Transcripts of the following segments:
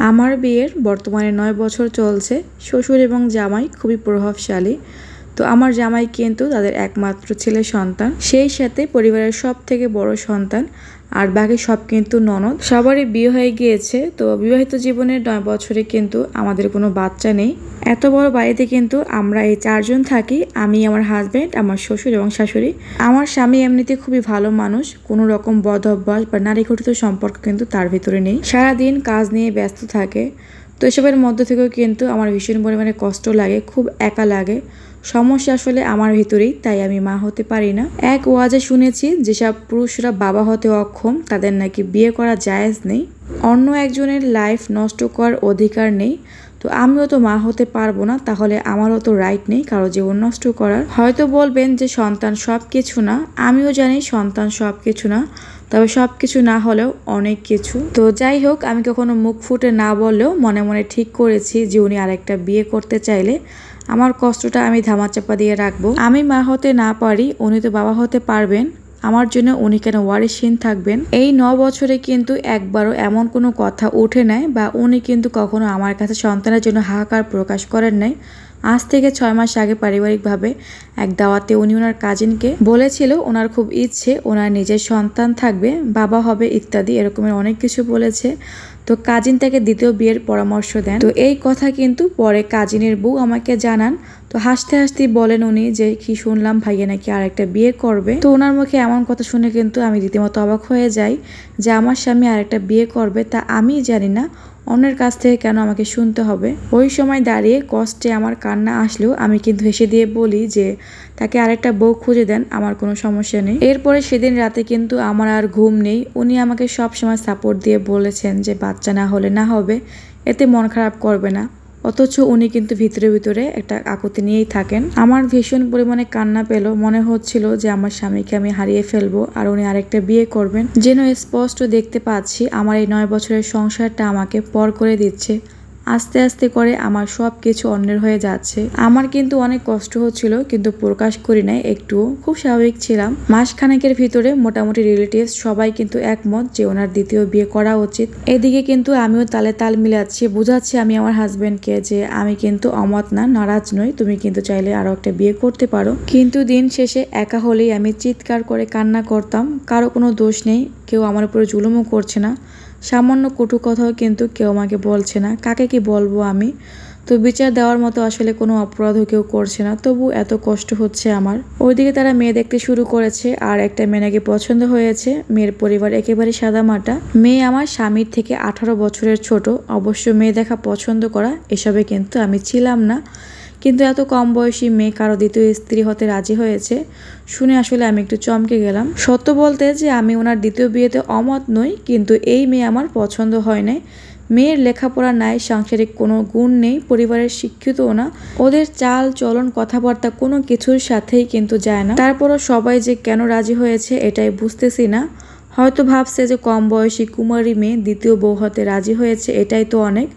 আমার বিয়ের বর্তমানে নয় বছর চলছে। শ্বশুর এবং জামাই খুবই প্রভাবশালী। তো আমার জামাই কিন্তু তাদের একমাত্র ছেলে সন্তান। সেই সাথে পরিবারের সব থেকে বড় সন্তান আর বাকি সব কিন্তু ননদ। সবারই বিয়ে হয়ে গিয়েছে, তো বিবাহিত জীবনের নয় বছরে কিন্তু আমাদের কোনো বাচ্চা নেই। এত বড় বাড়িতে কিন্তু আমরা এই চারজন থাকি, আমি, আমার হাজব্যান্ড আমার শ্বশুর এবং শাশুড়ি। আমার স্বামী এমনিতে খুবই ভালো মানুষ, কোনো রকম বদ অভ্যাস বা নারী ঘটিত সম্পর্ক কিন্তু তার ভিতরে নেই। সারাদিন কাজ নিয়ে ব্যস্ত থাকে, তো এসবের মধ্য থেকেও কিন্তু আমার ভীষণ পরিমাণে কষ্ট লাগে, খুব একা লাগে। সমস্যা আসলে আমার ভিতরেই, তাই আমি মা হতে পারি না। এক ওয়াজে শুনেছি, যেসব পুরুষরা বাবা হতে অক্ষম, তাদের নাকি বিয়ে করা জায়েজ নেই। অন্য একজনের লাইফ নষ্ট করার অধিকার নেই। তো আমিও তো মা হতে পারব না, তাহলে আমারও তো রাইট নেই কারও জীবন নষ্ট করার। হয়তো বলবেন যে সন্তান সব কিছু না, আমিও জানি সন্তান সব কিছু না। তবে সব কিছু না হলেও অনেক কিছু। তো যাই হোক, আমি কখনো মুখ ফুটে না বললেও মনে মনে ঠিক করেছি যে উনি আরেকটা বিয়ে করতে চাইলে। আমার কষ্টটা আমি ধামাচাপা দিয়ে রাখব। আমি মা হতে না পারি, উনি তো বাবা হতে পারবেন। আমার জন্য উনি কেন ওয়ারিসহীন থাকবেন? এই ন বছরে কিন্তু একবারও এমন কোনো কথা ওঠে নাই বা উনি কিন্তু কখনো আমার কাছে সন্তানের জন্য হাহাকার প্রকাশ করেন নাই। আজ থেকে ছয় মাস আগে পারিবারিকভাবে এক দাওয়াতে উনি ওনার কাজিনকে বলেছিল ওনার খুব ইচ্ছে ওনার নিজের সন্তান থাকবে, বাবা হবে ইত্যাদি, এরকমের অনেক কিছু বলেছে। তো কাজিন তাকে দ্বিতীয় বিয়ের পরামর্শ দেন। তো এই কথা কিন্তু পরে কাজিনের বউ আমাকে জানান। তো হাসতে হাসতে বলেন উনি যে, কি শুনলাম ভাইয়া নাকি আর একটা বিয়ে করবে? তো ওনার মুখে এমন কথা শুনে কিন্তু আমি রীতিমতো অবাক হয়ে যাই যে, আমার স্বামী আর একটা বিয়ে করবে তা আমি জানি না। অন্যের কাছ থেকে কেন আমাকে শুনতে হবে? ওই সময় দাঁড়িয়ে কষ্টে আমার কান্না আসলেও আমি কিন্তু হেসে দিয়ে বলি যে, তাকে আরেকটা বউ খুঁজে দেন, আমার কোনো সমস্যা নেই। এরপরে সেদিন রাতে কিন্তু আমার আর ঘুম নেই। উনি আমাকে সব সময় সাপোর্ট দিয়ে বলেছেন যে, বাচ্চা না হলে না হবে, এতে মন খারাপ করবে না। অথচ উনি কিন্তু ভিতরে ভিতরে একটা আকুতি নিয়েই থাকেন। আমার ভীষণ পরিমাণে কান্না পেল, মনে হচ্ছিল যে আমার স্বামীকে আমি হারিয়ে ফেলব আর উনি আরেকটা বিয়ে করবেন। যেন স্পষ্ট দেখতে পাচ্ছি, আমার এই নয় বছরের সংসারটা আমাকে পর করে দিচ্ছে। আস্তে আস্তে করে আমার সব কিছু অন্যের হয়ে যাচ্ছে। আমার কিন্তু অনেক কষ্ট হচ্ছিল, কিন্তু প্রকাশ করি নাই একটু খুব স্বাভাবিক ছিলাম। মাসখানেকের ভিতরে মোটামুটি রিলেটিভস সবাই কিন্তু একমত যে ওনার দ্বিতীয় বিয়ে করা উচিত। এদিকে কিন্তু আমিও তালে তাল মিলাচ্ছি, বুঝাচ্ছি আমি আমার হাজব্যান্ডকে যে আমি কিন্তু অমত না, নারাজ নই, তুমি কিন্তু চাইলে আরও একটা বিয়ে করতে পারো। কিন্তু দিন শেষে একা হলেই আমি চিৎকার করে কান্না করতাম, কারও কোনো দোষ নেই, কেউ আমার উপরে জুলুমও করছে না। সামান্য কটু কথাও কিন্তু কেউ আমাকে বলছে না। কাকে কি বলব আমি? তো বিচার দেওয়ার মতো আসলে কোনো অপরাধও কেউ করছে না। তবু এত কষ্ট হচ্ছে আমার। ওইদিকে তারা মেয়ে দেখতে শুরু করেছে আর একটা মেয়ে নাকি পছন্দ হয়েছে। মেয়ের পরিবার একেবারে সাদামাটা। মেয়ে আমার স্বামীর থেকে আঠারো বছরের ছোট। অবশ্য মেয়ে দেখা পছন্দ করা এসবে কিন্তু আমি ছিলাম না। কিন্তু এত কম বয়সী মেয়ে কারও দ্বিতীয় স্ত্রী হতে রাজি হয়েছে, শুনে আসলে আমি একটু চমকে গেলাম। সত্য বলতে যে আমি ওনার দ্বিতীয় বিয়েতে অমত নই, কিন্তু এই মেয়ে আমার পছন্দ হয় নাই। মেয়ের লেখাপড়া নাই, সাংসারিক কোনো গুণ নেই, পরিবারের শিক্ষিতও না। ওদের চাল, চলন, কথাবার্তা কোনো কিছুর সাথেই কিন্তু যায় না। তারপরও সবাই যে কেন রাজি হয়েছে এটাই বুঝতেছি না। হয়তো ভাবছে যে কম বয়সী কুমারী মেয়ে দ্বিতীয় বউ হতে রাজি হয়েছে, এটাই তো অনেক।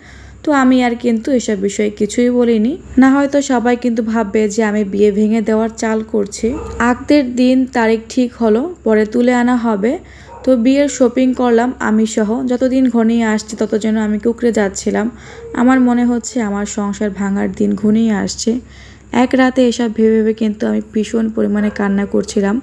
তো আমি আর কিন্তু এসব বিষয়ে কিছুই বলিনি। না হয়তো সবাই কিন্তু ভাববে যে আমি বিয়ে ভেঙে দেওয়ার চাল করছি। আগদের দিন তারিখ ঠিক হলো, পরে তুলে আনা হবে। তো বিয়ের শপিং করলাম আমি সহ। যতদিন ঘনিয়ে আসছে তত যেন আমি কুকড়ে যাচ্ছিলাম। আমার মনে হচ্ছে আমার সংসার ভাঙার দিন ঘনিয়ে আসছে। এক রাতে এসব ভেবে ভেবে কিন্তু আমি ভীষণ পরিমাণে কান্না করছিলাম।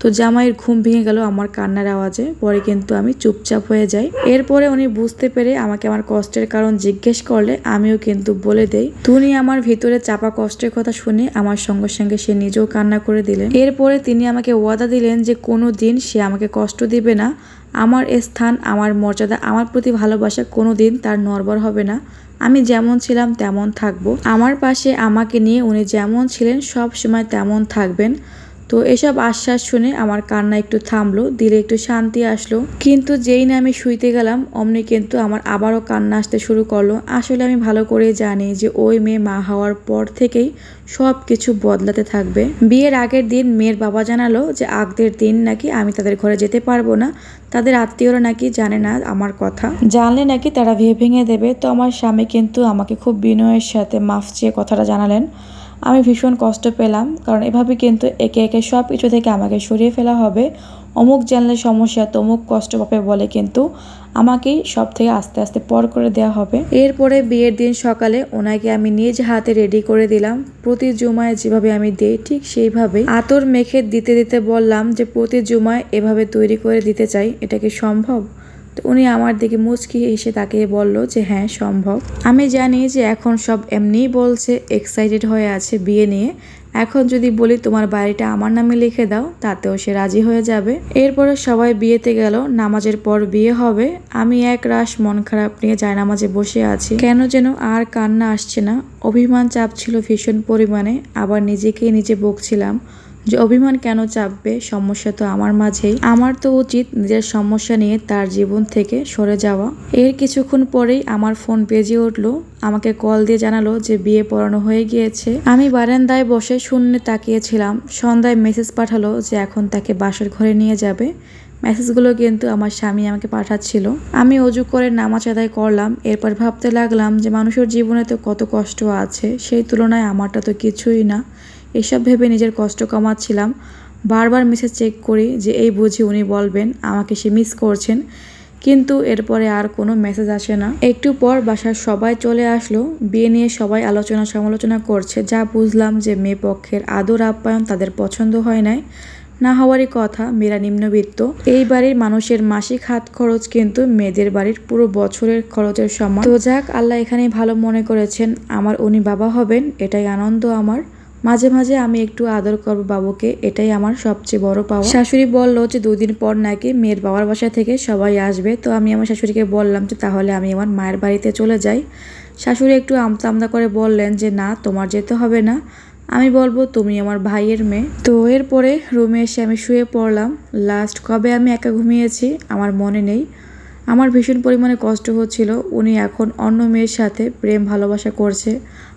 তো জামাইয়ের ঘুম ভেঙে গেল আমার কান্নার আওয়াজে। পরে কিন্তু আমি চুপচাপ হয়ে যাই। এরপরে উনি বুঝতে পেরে আমাকে আমার কষ্টের কারণ জিজ্ঞেস করলে আমিও কিন্তু বলে দেই। তুমি আমার ভিতরে চাপা কষ্টের কথা শুনে আমার সঙ্গে সঙ্গে সে নিজেও কান্না করে দিলেন। এরপরে তিনি আমাকে ওয়াদা দিলেন যে কোনো দিন সে আমাকে কষ্ট দিবে না। আমার স্থান, আমার মর্যাদা, আমার প্রতি ভালোবাসা কোনো দিন তার নরবর হবে না। আমি যেমন ছিলাম তেমন থাকব। আমার পাশে আমাকে নিয়ে উনি যেমন ছিলেন সব সময় তেমন থাকবেন। তো এসব আশ্বাস শুনে আমার কান্না একটু থামলো, দিলে একটু শান্তি আসলো। কিন্তু যেই না আমি শুইতে গেলাম, অমনি কিন্তু আমার আবারও কান্না আসতে শুরু করল। আসলে আমি ভালো করে জানি যে ওই মেয়ে মা হওয়ার পর থেকেই সব কিছু বদলাতে থাকবে। বিয়ের আগের দিন মেয়ের বাবা জানালো যে আগদের দিন নাকি আমি তাদের ঘরে যেতে পারব না। তাদের আত্মীয়রা নাকি জানে না আমার কথা। জানলে নাকি তারা ভেঙে দেবে। তো আমার স্বামী কিন্তু আমাকে খুব বিনয়ের সাথে মাফ চেয়ে কথাটা জানালেন। আমি ভীষণ কষ্ট পেলাম, কারণ এভাবে কিন্তু একে একে সব কিছু থেকে আমাকে সরিয়ে ফেলা হবে। অমুক জানলে সমস্যা, তমুক কষ্ট পাবে বলে কিন্তু আমাকেই সব থেকে আস্তে আস্তে পর করে দেওয়া হবে। এরপরে বিয়ের দিন সকালে ওনাকে আমি নিজ হাতে রেডি করে দিলাম। প্রতি জুমায় যেভাবে আমি দিই, ঠিক সেইভাবে আতর মেখে দিতে দিতে বললাম যে, প্রতি জুমায় এভাবে তৈরি করে দিতে চাই, এটা কি সম্ভব? তো উনি আমার দিকে মুচকি এসে তাকে বলল যে হ্যাঁ সম্ভব। আমি জানি যে এখন সব এমনিই বলছে এক্সাইটেড হয়ে আছে বিয়ে নিয়ে। এখন যদি বলি তোমার বাড়িটা আমার নামে লিখে দাও, তাতেও সে রাজি হয়ে যাবে। এরপরে সবাই বিয়েতে গেল, নামাজের পর বিয়ে হবে। আমি এক রাশ মন খারাপ নিয়ে যায় নামাজে বসে আছি। কেন যেন আর কান্না আসছে না। অভিমান চাপ ছিল ভীষণ পরিমাণে। আবার নিজেকেই নিজে বকছিলাম। যে অভিমান কেন চাপবে? সমস্যা তো আমার মাঝেই। আমার তো উচিত নিজের সমস্যা নিয়ে তার জীবন থেকে সরে যাওয়া। এর কিছুক্ষণ পরেই আমার ফোন বেজে উঠল। আমাকে কল দিয়ে জানালো যে বিয়ে পড়ানো হয়ে গিয়েছে। আমি বারান্দায় বসে শূন্যে তাকিয়েছিলাম। সন্ধ্যায় মেসেজ পাঠালো যে এখন তাকে বাসার ঘরে নিয়ে যাবে। মেসেজগুলো কিন্তু আমার স্বামী আমাকে পাঠাচ্ছিল। আমি অজু করে নামাজ আদায় করলাম। এরপর ভাবতে লাগলাম যে মানুষের জীবনে তো কত কষ্ট আছে। সেই তুলনায় আমারটা তো কিছুই না। এসব ভেবে নিজের কষ্ট কমাচ্ছিলাম। বারবার মেসেজ চেক করি যে এই বুঝি উনি বলবেন, আমাকে সে মিস করছেন। কিন্তু এরপরে আর কোনো মেসেজ আসে না। একটু পর বাসার সবাই চলে আসলো। বিয়ে নিয়ে সবাই আলোচনা সমালোচনা করছে। যা বুঝলাম যে মেয়ে পক্ষের আদর আপ্যায়ন তাদের পছন্দ হয় নাই। না হওয়ারই কথা, মেয়েরা নিম্নবিত্ত। এই বাড়ির মানুষের মাসিক হাত খরচ কিন্তু মেয়েদের বাড়ির পুরো বছরের খরচের সমান। তো যাক, আল্লাহ এখানে ভালো মনে করেছেন, আমার উনি বাবা হবেন, এটাই আনন্দ আমার। মাঝে মাঝে আমি একটু আদর করব বাবুকে, এটাই আমার সবচেয়ে বড় পাওয়া। শাশুড়ি বলল যে দুদিন পর নাকি মেয়ের বাবার বাসা থেকে সবাই আসবে, তো আমি আমার শাশুড়িকে বললাম যে তাহলে আমি আমার মায়ের বাড়িতে চলে যাই। শাশুড়ি একটু আমতা আমদা করে বললেন যে না, তোমার যেতে হবে না। আমি বলব, তুমি আমার ভাইয়ের মেয়ে। তো এরপরে রুমে এসে আমি শুয়ে পড়লাম। লাস্ট কবে আমি একা ঘুমিয়েছি, আমার মনে নেই। আমার ভীষণ পরিমাণে কষ্ট হচ্ছিল। উনি এখন অন্য মেয়ের সাথে প্রেম ভালোবাসা করছে,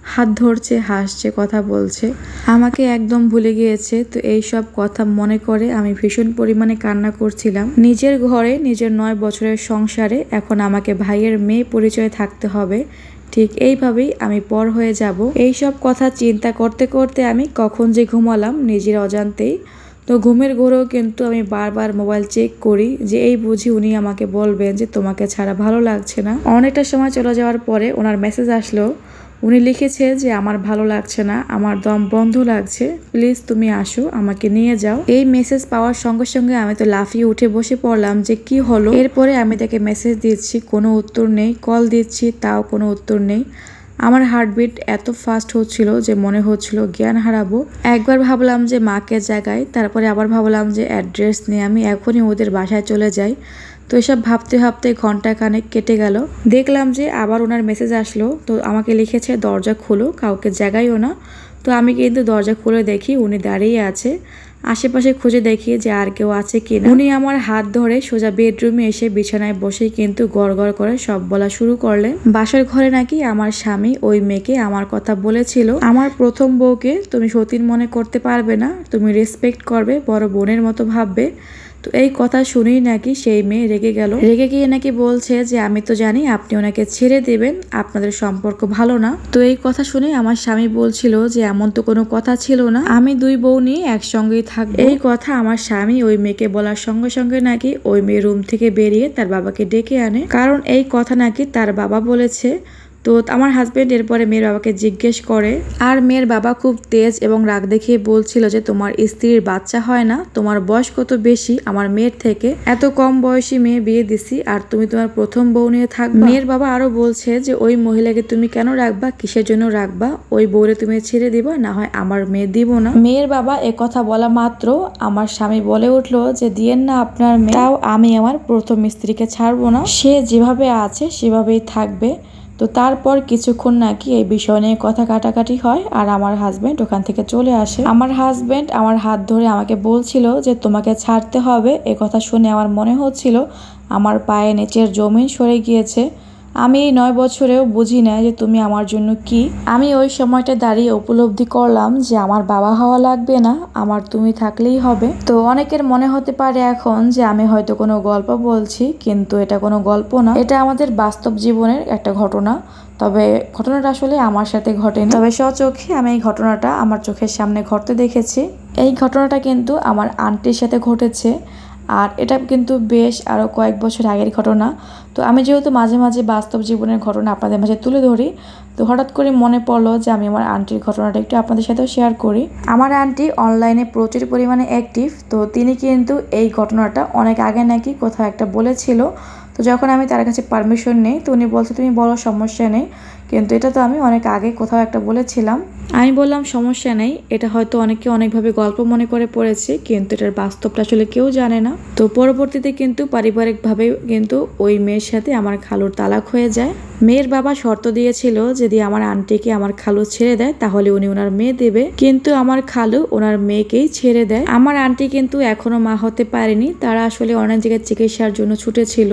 হাত ধরছে, হাসছে, কথা বলছে। আমাকে একদম ভুলে গিয়েছে, তো এই সব কথা মনে করে আমি ভীষণ পরিমাণে কান্না করছিলাম। নিজের ঘরে নিজের নয় বছরের সংসারে এখন আমাকে ভাইয়ের মেয়ে পরিচয় থাকতে হবে। ঠিক এইভাবেই আমি পর হয়ে যাব। এই সব কথা চিন্তা করতে করতে আমি কখন যে ঘুমালাম নিজের অজান্তেই তো ঘুমের ঘোরেও কিন্তু আমি বারবার মোবাইল চেক করি যে এই বুঝি উনি আমাকে বলবেন যে তোমাকে ছাড়া ভালো লাগছে না। অনেকটা সময় চলে যাওয়ার পরে ওনার মেসেজ আসলো, উনি লিখেছে যে আমার ভালো লাগছে না, আমার দম বন্ধ লাগছে প্লিজ তুমি আসো, আমাকে নিয়ে যাও। এই মেসেজ পাওয়ার সঙ্গে সঙ্গে আমি তো লাফিয়ে উঠে বসে পড়লাম যে কি হলো। এরপরে আমি তাকে মেসেজ দিচ্ছি, কোনো উত্তর নেই কল দিচ্ছি, তাও কোনো উত্তর নেই। আমার হার্টবিট এত ফাস্ট হচ্ছিল যে মনে হচ্ছিল, জ্ঞান হারাবো। একবার ভাবলাম যে মাকে জায়গায় তারপরে আবার ভাবলাম যে অ্যাড্রেস নিয়ে আমি এখনই ওদের বাসায় চলে যাই। তো এসব ভাবতে ভাবতে ঘণ্টা কানেক কেটে গেল। দেখলাম যে আবার ওনার মেসেজ আসলো, তো আমাকে লিখেছে, দরজা খুলো, কাউকে জায়গায়ও না। তো আমি কিন্তু দরজা খুলে দেখি উনি দাঁড়িয়ে আছে। আশেপাশে খুঁজে দেখি যে আর কেউ আছে কিনা। উনি আমার হাত ধরে সোজা বেডরুমে এসে বিছানায় বসে কিন্তু গড় গড় করে সব বলা শুরু করলেন। বাসার ঘরে নাকি আমার স্বামী ওই মেয়েকে আমার কথা বলেছিল। আমার প্রথম বউকে তুমি সতীন মনে করতে পারবে না, তুমি রেসপেক্ট করবে, বড় বোনের মতো ভাববে। তো এই কথা শুনেই নাকি সেই মেয়ে রেগে গেল। রেগে গিয়ে নাকি বলছে যে, আমি তো জানি আপনি ওনাকে ছেড়ে দেবেন, আপনাদের সম্পর্ক ভালো না। তো এই কথা শুনে আমার স্বামী বলছিল যে, এমন তো কোনো কথা ছিল না। আমি দুই বউ নিয়ে একসঙ্গেই থাকব। এই কথা আমার স্বামী ওই মেয়েকে বলার সঙ্গে সঙ্গে নাকি ওই মেয়ে রুম থেকে বেরিয়ে তার বাবাকে ডেকে আনে। কারণ এই কথা নাকি তার বাবা বলেছে তো আমার হাজব্যান্ড এরপরে মেয়ের বাবাকে জিজ্ঞেস করে, আর মেয়ের বাবা খুব তেজ এবং রাগ দেখিয়ে বলছিল যে তোমার স্ত্রীর বাচ্চা হয় না, তোমার বয়স কত বেশি, আমার মেয়ের থেকে এত কম বয়সী মেয়ে বিয়ে দিছি, আর তুমি তোমার প্রথম বউ নিয়ে থাকবে? মেয়ের বাবা আরও বলছে যে, ওই মহিলাকে তুমি কেন রাখবা, কিসের জন্য রাখবা? ওই বউরে তুমি ছেড়ে দিবা, না হয় আমার মেয়ে দিব না। মেয়ের বাবা এ কথা বলা মাত্র আমার স্বামী বলে উঠল যে, দিয়েন না আপনার মেয়ে, তাও আমি আমার প্রথম স্ত্রীকে ছাড়বো না। সে যেভাবে আছে সেভাবেই থাকবে। তো তারপর কিছুক্ষণ নাকি এই বিষয় নিয়ে কথা কাটাকাটি হয় আর আমার হাজবেন্ড ওখান থেকে চলে আসে। আমার হাজবেন্ড আমার হাত ধরে আমাকে বলছিল যে, তোমাকে ছাড়তে হবে। এ কথা শুনে আমার মনে হচ্ছিল আমার পায়ে নিচের জমিন সরে গিয়েছে। আমি এই নয় বছরেও বুঝি না যে তুমি আমার জন্য কি। আমি ওই সময়টা দাঁড়িয়ে উপলব্ধি করলাম যে আমার বাবা হওয়া লাগবে না, আমার তুমি থাকলেই হবে। তো অনেকের মনে হতে পারে এখন যে আমি হয়তো কোনো গল্প বলছি, কিন্তু এটা কোনো গল্প না। এটা আমাদের বাস্তব জীবনের একটা ঘটনা। তবে ঘটনাটা আসলে আমার সাথে ঘটেনি। তবে স্বচোখে আমি এই ঘটনাটা আমার চোখের সামনে ঘটতে দেখেছি। এই ঘটনাটা কিন্তু আমার আন্টির সাথে ঘটেছে। আর এটা কিন্তু বেশ আরও কয়েক বছর আগের ঘটনা। তো আমি যেহেতু মাঝে মাঝে বাস্তব জীবনের ঘটনা আপনাদের মাঝে তুলে ধরি, তো হঠাৎ করে মনে পড়ল যে আমি আমার আন্টির ঘটনাটা একটু আপনাদের সাথেও শেয়ার করি। আমার আন্টি অনলাইনে প্রচুর পরিমাণে অ্যাক্টিভ তো তিনি কিন্তু এই ঘটনাটা অনেক আগে নাকি কোথাও একটা বলেছিল। তো যখন আমি তার কাছে পারমিশন নেই, তো উনি বলছে, তুমি বলো, সমস্যা নেই। কিন্তু এটা তো আমি অনেক আগে কোথাও একটা বলেছিলাম। আমি বললাম, সমস্যা নেই। এটা হয়তো অনেকে অনেকভাবে গল্প মনে করে পড়েছে, কিন্তু এটার বাস্তবটা আসলে কেউ জানে না। তো পরবর্তীতে কিন্তু পারিবারিকভাবে কিন্তু ওই মেয়ের সাথে আমার খালুর তালাক হয়ে যায়। মেয়ের বাবা শর্ত দিয়েছিল, যদি আমার আন্টিকে আমার খালু ছেড়ে দেয়, তাহলে উনি ওনার মেয়ে দেবে। কিন্তু আমার খালু ওনার মেয়েকেই ছেড়ে দেয়। আমার আন্টি কিন্তু এখনও মা হতে পারেনি। তারা আসলে অনেক জায়গায় চিকিৎসার জন্য ছুটেছিল।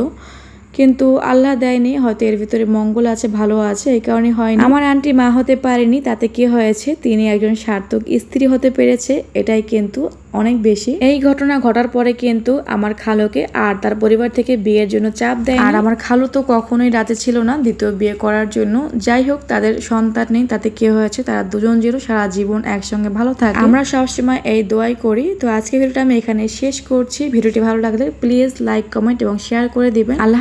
কিন্তু আল্লাহ দেয়নি হয়তো এর ভিতরে মঙ্গল আছে ভালো আছে এই কারণে হয়নি। আমার আন্টি মা হতে পারেনি তাতে কি হয়েছে? তিনি একজন সার্থক স্ত্রী হতে পেরেছে এটাই কিন্তু অনেক বেশি। এই ঘটনা ঘটার পরে কিন্তু আমার খালুকে আর তার পরিবার থেকে বিয়ের জন্য চাপ দেয় আর আমার খালু তো কখনোই রাতে ছিল না দ্বিতীয় বিয়ে করার জন্য। যাই হোক তাদের সন্তান নেই তাতে কি হয়েছে? তারা দুজন জিরো সারা জীবন একসঙ্গে ভালো থাকে। আমরা সবসময় এই দোয়াই করি। তো আজকে ভিডিওটা আমি এখানে শেষ করছি। ভিডিওটি ভালো লাগলে প্লিজ লাইক কমেন্ট এবং শেয়ার করে দিবেন। আল্লাহ